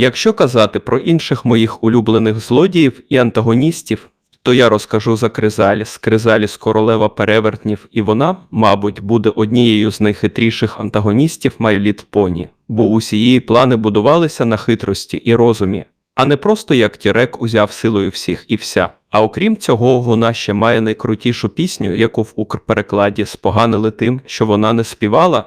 Якщо казати про інших моїх улюблених злодіїв і антагоністів, то я розкажу за Кризаліс. Кризаліс королева перевертнів, і вона, мабуть, буде однією з найхитріших антагоністів Little Pony, бо усі її плани будувалися на хитрості і розумі, а не просто як Тірек узяв силою всіх і вся. А окрім цього, вона ще має найкрутішу пісню, яку в укрперекладі споганили тим, що вона не співала,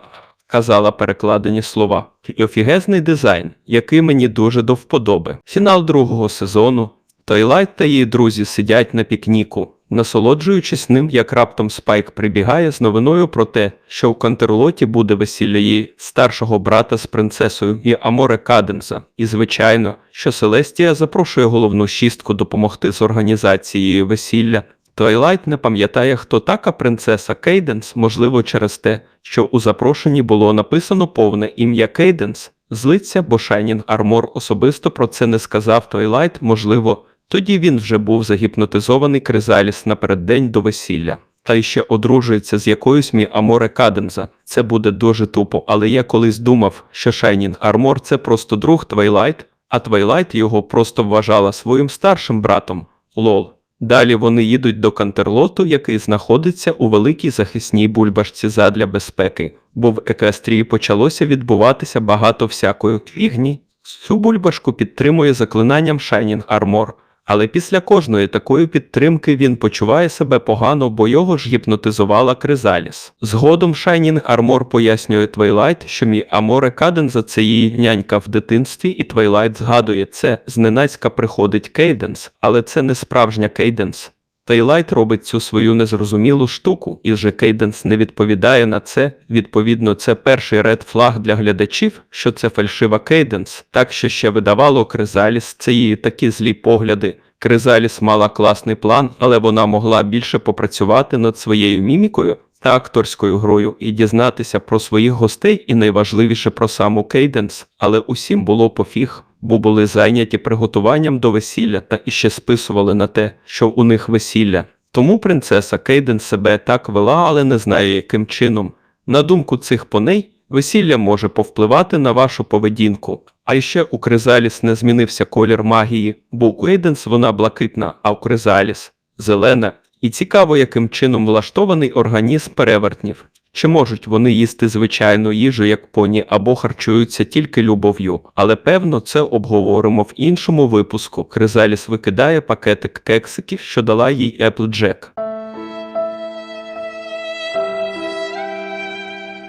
казала перекладені слова. І офігезний дизайн, який мені дуже до вподоби. Фінал другого сезону. Тойлайт та її друзі сидять на пікніку, насолоджуючись ним, як раптом Спайк прибігає з новиною про те, що в Контерлоті буде весілля її старшого брата з принцесою і Аморе Каденса. І звичайно, що Селестія запрошує головну шістку допомогти з організацією весілля. Тойлайт не пам'ятає, хто така принцеса Кейденс, можливо, через те, що у запрошенні було написано повне ім'я Кейденс. Злиться, бо Шайнінг Армор особисто про це не сказав Тойлайт, можливо, тоді він вже був загіпнотизований Кризаліс напереддень до весілля. Та й ще одружується з якоюсь мі Аморе Каденза. Це буде дуже тупо, але я колись думав, що Шайнінг Армор це просто друг Твайлайт, а Твайлайт його просто вважала своїм старшим братом. Лол. Далі вони їдуть до Кантерлоту, який знаходиться у великій захисній бульбашці задля безпеки, бо в Екестрії почалося відбуватися багато всякої квігні. Цю бульбашку підтримує заклинанням Shining Armor, але після кожної такої підтримки він почуває себе погано, бо його ж гіпнотизувала Кризаліс. Згодом Шайнінг Армор пояснює Твайлайт, що мій Аморе Каденза це її нянька в дитинстві, і Твайлайт згадує це. Зненацька приходить Кейденс, але це не справжня Кейденс. Твайлайт робить цю свою незрозумілу штуку, і вже Кейденс не відповідає на це. Відповідно, це перший ред флаг для глядачів, що це фальшива Кейденс, так що ще видавало Кризаліс це її такі злі погляди. Кризаліс мала класний план, але вона могла більше попрацювати над своєю мімікою та акторською грою і дізнатися про своїх гостей і найважливіше про саму Кейденс, але усім було пофіг, бо були зайняті приготуванням до весілля та іще списували на те, що у них весілля. Тому принцеса Кейден себе так вела, але не знає яким чином. На думку цих поней, весілля може повпливати на вашу поведінку. А ще у Кризаліс не змінився колір магії, бо у Кейденс вона блакитна, а у Кризаліс зелена. І цікаво, яким чином влаштований організм перевертнів. Чи можуть вони їсти звичайну їжу, як поні, або харчуються тільки любов'ю, але певно це обговоримо в іншому випуску. Кризаліс викидає пакетик кексиків, що дала їй Applejack.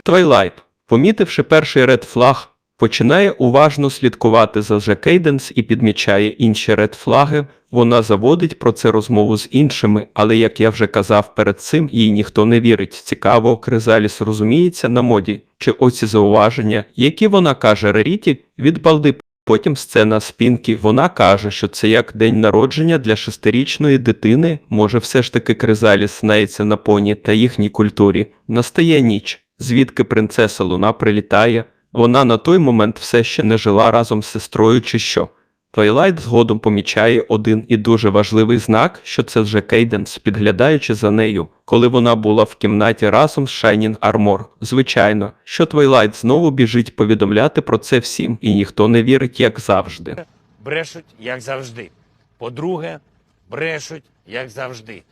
Твайлайт, помітивши перший ред флаг, починає уважно слідкувати за Же Кейденс і підмічає інші ред флаги. Вона заводить про це розмову з іншими, але як я вже казав перед цим, їй ніхто не вірить. Цікаво, Кризаліс розуміється на моді, чи оці зауваження, які вона каже Реріті від балди. Потім сцена спінки, вона каже, що це як день народження для шестирічної дитини. Може, все ж таки Кризаліс знається на поні та їхній культурі. Настає ніч, звідки принцеса Луна прилітає. Вона на той момент все ще не жила разом з сестрою чи що. Твайлайт згодом помічає один і дуже важливий знак, що це вже Кейденс, підглядаючи за нею, коли вона була в кімнаті разом з Shining Armor. Звичайно, що Твайлайт знову біжить повідомляти про це всім, і ніхто не вірить, як завжди. брешуть, як завжди. По-друге, брешуть, як завжди.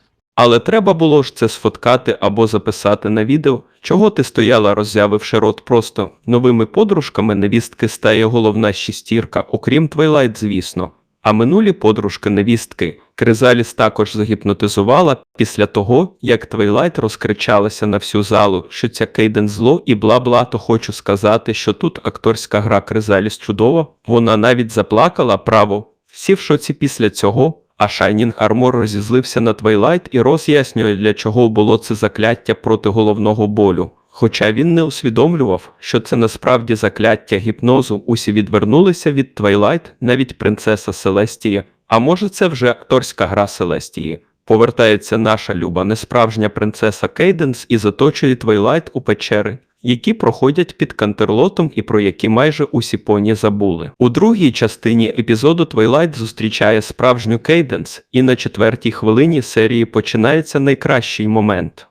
Але треба було ж це сфоткати або записати на відео, чого ти стояла, роззявивши рот просто? Новими подружками невістки стає головна шістірка, окрім Твайлайт, звісно. А минулі подружки невістки. Кризаліс також загіпнотизувала після того, як Твайлайт розкричалася на всю залу, що ця Кейден зло і бла-бла, то хочу сказати, що тут акторська гра Кризаліс чудова, вона навіть заплакала право. Всі в шоці після цього, а Шайнінг Армор розізлився на Твайлайт і роз'яснює, для чого було це закляття проти головного болю. Хоча він не усвідомлював, що це насправді закляття гіпнозу, усі відвернулися від Твайлайт, навіть принцеса Селестія. А може це вже акторська гра Селестії. Повертається наша люба несправжня принцеса Кейденс і заточує Твайлайт у печери, які проходять під Кантерлотом і про які майже усі поні забули. У другій частині епізоду Твайлайт зустрічає справжню Кейденс, і на четвертій хвилині серії починається найкращий момент.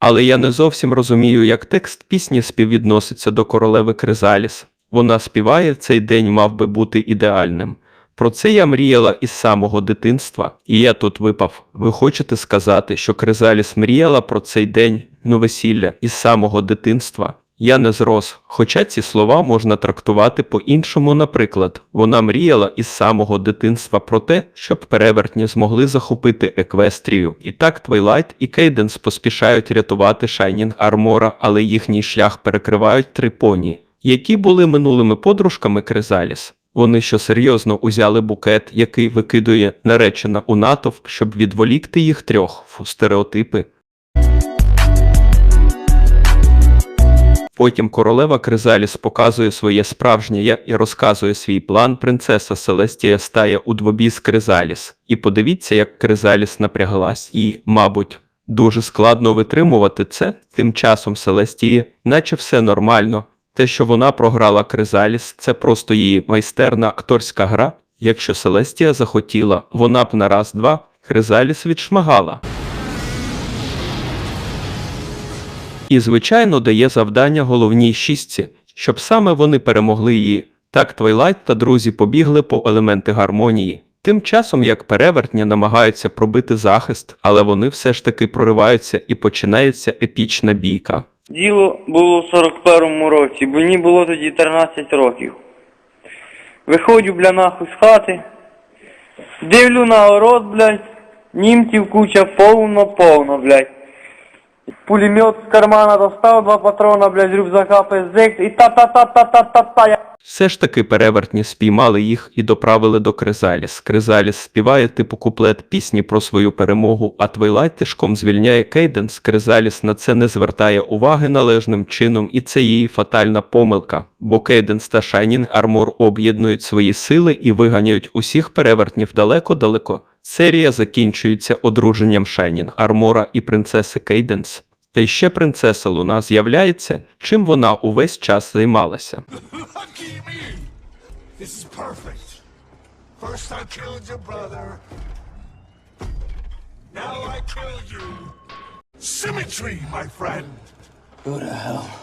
Але я не зовсім розумію, як текст пісні співвідноситься до королеви Кризаліс. Вона співає цей день мав би бути ідеальним. Про це я мріяла із самого дитинства, і я тут випав. Ви хочете сказати, що Кризаліс мріяла про цей день, ну весілля, із самого дитинства? Я не зрос, хоча ці слова можна трактувати по-іншому. Наприклад, вона мріяла із самого дитинства про те, щоб перевертні змогли захопити Еквестрію. І так Твайлайт і Кейденс поспішають рятувати Шайнінг Армора, але їхній шлях перекривають три поні, які були минулими подружками Кризаліс. Вони що серйозно узяли букет, який викидує наречена у натовп, щоб відволікти їх трьох Фу, стереотипи. Потім королева Кризаліс показує своє справжнє я і розказує свій план. Принцеса Селестія стає у двобій з Кризаліс. І подивіться, як Кризаліс напряглась, і, мабуть, дуже складно витримувати це. Тим часом Селестії, наче все нормально. Те, що вона програла Кризаліс, це просто її майстерна акторська гра. Якщо Селестія захотіла, вона б на раз-два Кризаліс відшмагала. І, звичайно, дає завдання головній шістці, щоб саме вони перемогли її. Так Твайлайт та друзі побігли по елементи гармонії. Тим часом, як перевертня намагаються пробити захист, але вони все ж таки прориваються і починається епічна бійка. Діло було в 41-му році, бо мені було тоді 13 років. Виходжу, бля, нахуй з хати, дивлю на город, блядь, німців куча повно-повно, блядь. Пулемет з кармана достав, два патрона, блядь, з рюкзака пиздик, і та-та-та-та-та-та-та. Все ж таки перевертні спіймали їх і доправили до Кризаліс. Кризаліс співає типу куплет пісні про свою перемогу, а Твайлайт тишком звільняє Кейденс. Кризаліс на це не звертає уваги належним чином, і це її фатальна помилка. Бо Кейденс та Шайнінг Армор об'єднують свої сили і виганяють усіх перевертнів далеко-далеко. Серія закінчується одруженням Шайнінг Армора і принцеси Кейденс. Та й ще принцеса Луна з'являється, чим вона увесь час займалася. Symmetry, my friend.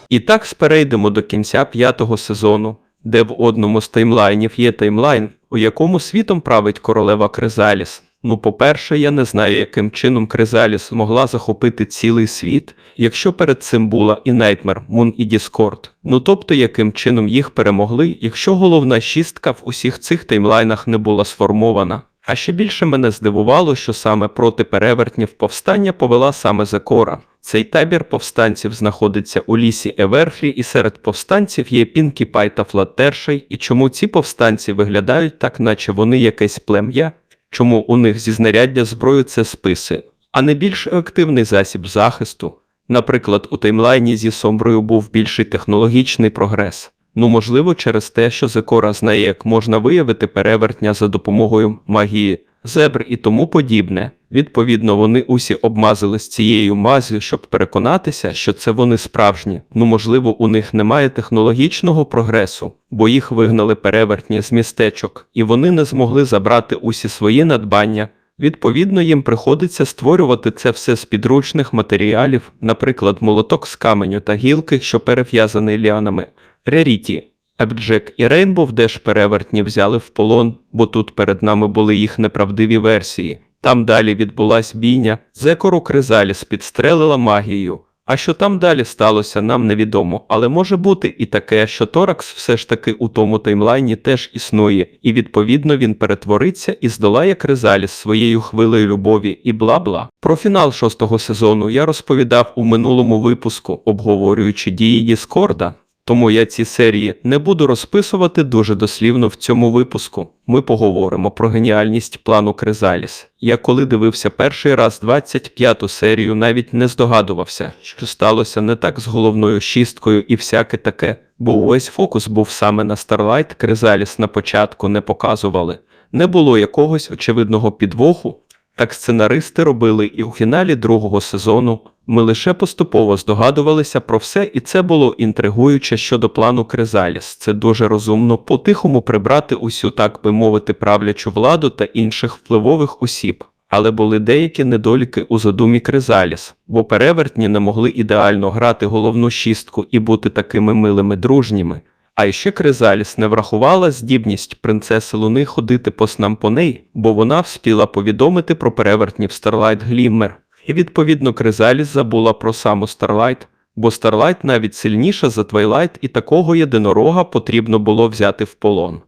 І так перейдемо до кінця п'ятого сезону, де в одному з таймлайнів є таймлайн, у якому світом править королева Кризаліс. Ну, по-перше, я не знаю, яким чином Кризаліс могла захопити цілий світ, якщо перед цим була і Найтмер, Мун і Діскорд. Ну тобто, яким чином їх перемогли, якщо головна шістка в усіх цих таймлайнах не була сформована. А ще більше мене здивувало, що саме проти перевертнів повстання повела саме Зекора. Цей табір повстанців знаходиться у лісі Еверфлі, і серед повстанців є Пінкі Пай та Флаттершей. І чому ці повстанці виглядають так, наче вони якесь плем'я? Чому у них зі знаряддя зброю це списи, а не більш активний засіб захисту? Наприклад, у таймлайні зі Сомброю був більший технологічний прогрес. Ну, можливо, через те, що Зекора знає, як можна виявити перевертня за допомогою магії, зебр і тому подібне. Відповідно, вони усі обмазались цією мазю, щоб переконатися, що це вони справжні. Ну, можливо, у них немає технологічного прогресу, бо їх вигнали перевертні з містечок, і вони не змогли забрати усі свої надбання. Відповідно, їм приходиться створювати це все з підручних матеріалів, наприклад, молоток з каменю та гілки, що перев'язаний ліанами. Реріті, Епджек і Рейнбов Деш перевертні взяли в полон, бо тут перед нами були їх неправдиві версії. Там далі відбулась бійня, Зекору Кризаліс підстрелила магією. А що там далі сталося, нам невідомо, але може бути і таке, що Торакс все ж таки у тому таймлайні теж існує, і відповідно він перетвориться і здолає Кризаліс своєю хвилею любові і бла-бла. Про фінал шостого сезону я розповідав у минулому випуску, обговорюючи дії Діскорда. Тому я ці серії не буду розписувати дуже дослівно в цьому випуску. Ми поговоримо про геніальність плану Кризаліс. Я коли дивився перший раз 25-ту серію, навіть не здогадувався, що сталося не так з головною шісткою і всяке таке, бо увесь фокус був саме на Старлайт, Кризаліс на початку не показували. Не було якогось очевидного підвоху. Так сценаристи робили і у фіналі другого сезону. Ми лише поступово здогадувалися про все, і це було інтригуюче щодо плану Кризаліс. Це дуже розумно по-тихому прибрати усю, так би мовити, правлячу владу та інших впливових осіб. Але були деякі недоліки у задумі Кризаліс, бо перевертні не могли ідеально грати головну шістку і бути такими милими дружніми. А ще Кризаліс не врахувала здібність принцеси Луни ходити по снам по неї, бо вона вспіла повідомити про перевертнів Старлайт Гліммер. І відповідно Кризаліс забула про саму Старлайт, бо Старлайт навіть сильніша за Твайлайт, і такого єдинорога потрібно було взяти в полон.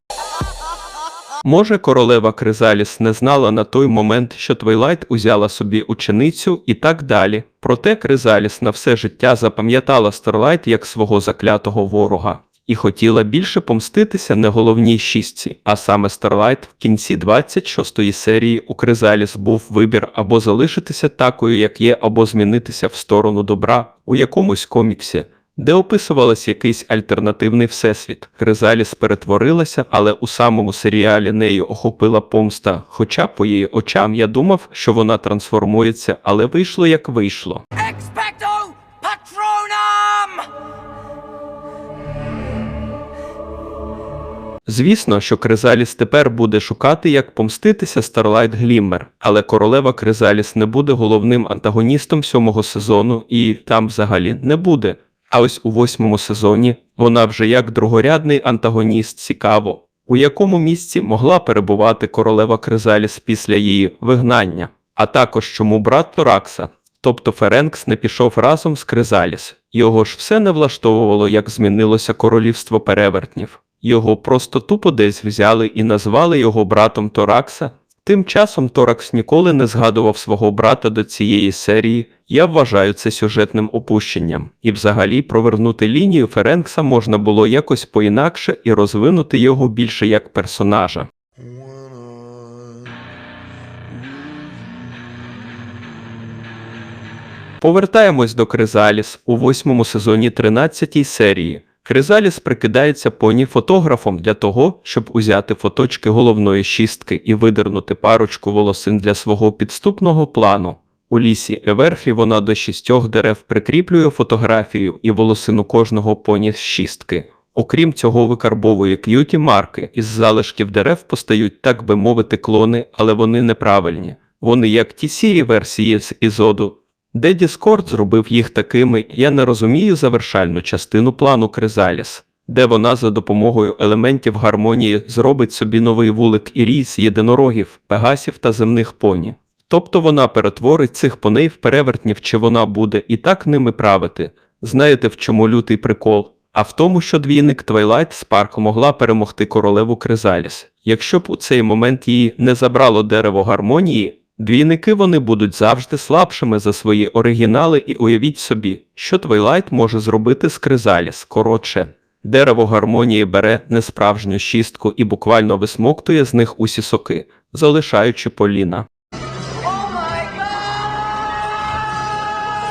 Може, королева Кризаліс не знала на той момент, що Твайлайт узяла собі ученицю і так далі. Проте Кризаліс на все життя запам'ятала Старлайт як свого заклятого ворога і хотіла більше помститися не головній шістці, а саме Старлайт в кінці 26-ї серії у Кризаліс був вибір або залишитися такою, як є, або змінитися в сторону добра у якомусь коміксі де описувалось якийсь альтернативний всесвіт. Кризаліс перетворилася, але у самому серіалі нею охопила помста. Хоча по її очам я думав, що вона трансформується, але вийшло як вийшло. Expecto Patronum! Звісно, що Кризаліс тепер буде шукати, як помститися Старлайт Гліммер, але королева Кризаліс не буде головним антагоністом сьомого сезону і там взагалі не буде. А ось у восьмому сезоні вона вже як другорядний антагоніст цікаво, у якому місці могла перебувати королева Кризаліс після її вигнання, а також чому брат Торакса, тобто Ференкс не пішов разом з Кризаліс. Його ж все не влаштовувало, як змінилося королівство перевертнів. Його просто тупо десь взяли і назвали його братом Торакса. Тим часом Торакс ніколи не згадував свого брата до цієї серії. Я вважаю це сюжетним опущенням. І взагалі провернути лінію Ференкса можна було якось поінакше і розвинути його більше як персонажа. Повертаємось до Кризаліс у восьмому сезоні 13 серії. Кризаліс прикидається поні фотографом для того, щоб узяти фоточки головної шістки і видернути парочку волосин для свого підступного плану. У лісі Еверфі вона до шістьох дерев прикріплює фотографію і волосину кожного поні з шістки. Окрім цього, викарбовує к'юті марки. Із залишків дерев постають, так би мовити, клони, але вони неправильні. Вони як ті сірі версії з ізоду. Де Discord зробив їх такими, я не розумію завершальну частину плану Кризаліс, де вона за допомогою елементів гармонії зробить собі новий вулик і ріс єдинорогів, пегасів та земних поні. Тобто вона перетворить цих поней в перевертнів, чи вона буде і так ними правити. Знаєте, в чому лютий прикол? А в тому, що двійник Твайлайт Спарк могла перемогти королеву Кризаліс. Якщо б у цей момент її не забрало дерево гармонії, двійники вони будуть завжди слабшими за свої оригінали, і уявіть собі, що Твайлайт може зробити з Кризаліс. Коротше, дерево гармонії бере несправжню шістку і буквально висмоктує з них усі соки, залишаючи Поліна.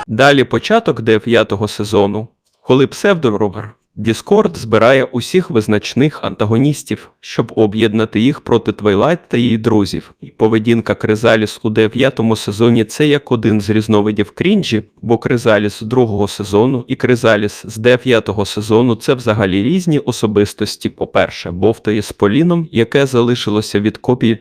Далі початок дев'ятого сезону, коли псевдоровер Discord збирає усіх визначних антагоністів, щоб об'єднати їх проти Твайлайт та її друзів. І поведінка Кризаліс у дев'ятому сезоні це як один з різновидів крінжі, бо Кризаліс з другого сезону і Кризаліс з дев'ятого сезону це взагалі різні особистості. По-перше, бовтає з Поліном, яке залишилося від копії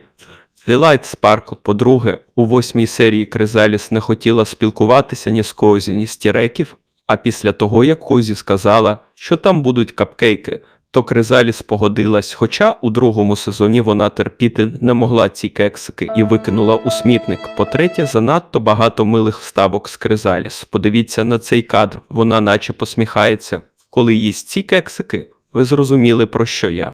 Твілайт Спаркл, по-друге, у восьмій серії Кризаліс не хотіла спілкуватися ні з Козі, ні з Тіреків, а після того, як Козі сказала, що там будуть капкейки, то Кризаліс погодилась, хоча у другому сезоні вона терпіти не могла ці кексики і викинула у смітник. По-третє, занадто багато милих вставок з Кризаліс. Подивіться на цей кадр, вона наче посміхається. Коли їсть ці кексики, ви зрозуміли, про що я.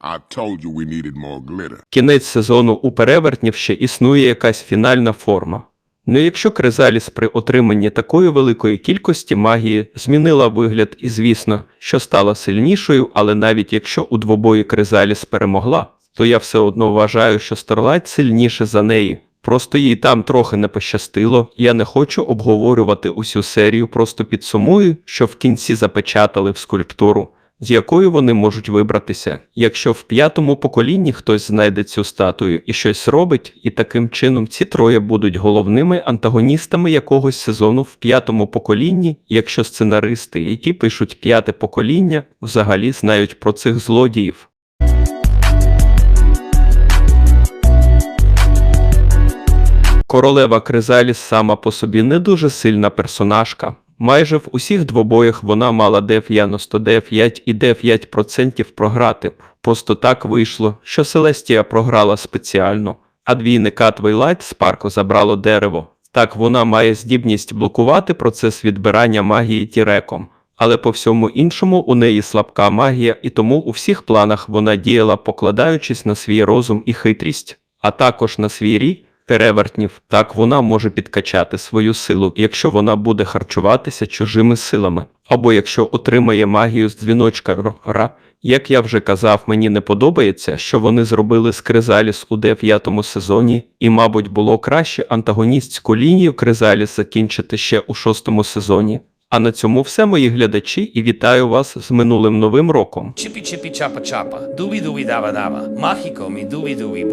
I told you we needed more glitter. Кінець сезону у перевертнів ще існує якась фінальна форма. Ну якщо Кризаліс при отриманні такої великої кількості магії змінила вигляд і, звісно, що стала сильнішою, але навіть якщо у двобої Кризаліс перемогла, то я все одно вважаю, що Старлайт сильніше за неї. Просто їй там трохи не пощастило. Я не хочу обговорювати усю серію, просто підсумую, що в кінці запечатали в скульптуру, з якою вони можуть вибратися. Якщо в п'ятому поколінні хтось знайде цю статую і щось робить, і таким чином ці троє будуть головними антагоністами якогось сезону в п'ятому поколінні, якщо сценаристи, які пишуть п'яте покоління, взагалі знають про цих злодіїв. Королева Кризаліс сама по собі не дуже сильна персонажка. Майже в усіх двобоях вона мала 99 і 9% програти. Просто так вийшло, що Селестія програла спеціально, а двійника Твайлайт Спарко забрало дерево. Так вона має здібність блокувати процес відбирання магії тіреком. Але по всьому іншому у неї слабка магія, і тому у всіх планах вона діяла, покладаючись на свій розум і хитрість, а також на свій рій перевертнів. Так вона може підкачати свою силу, якщо вона буде харчуватися чужими силами, або якщо отримає магію з дзвіночка Ра. Як я вже казав, мені не подобається, що вони зробили з Кризаліс у дев'ятому сезоні, і, мабуть, було краще антагоністську лінію Кризаліс закінчити ще у шостому сезоні. А на цьому все, мої глядачі, і вітаю вас з минулим новим роком. Чіпі чіпі чапа чапа. Дубі дубі дава дава. Махіко мі дубі дубі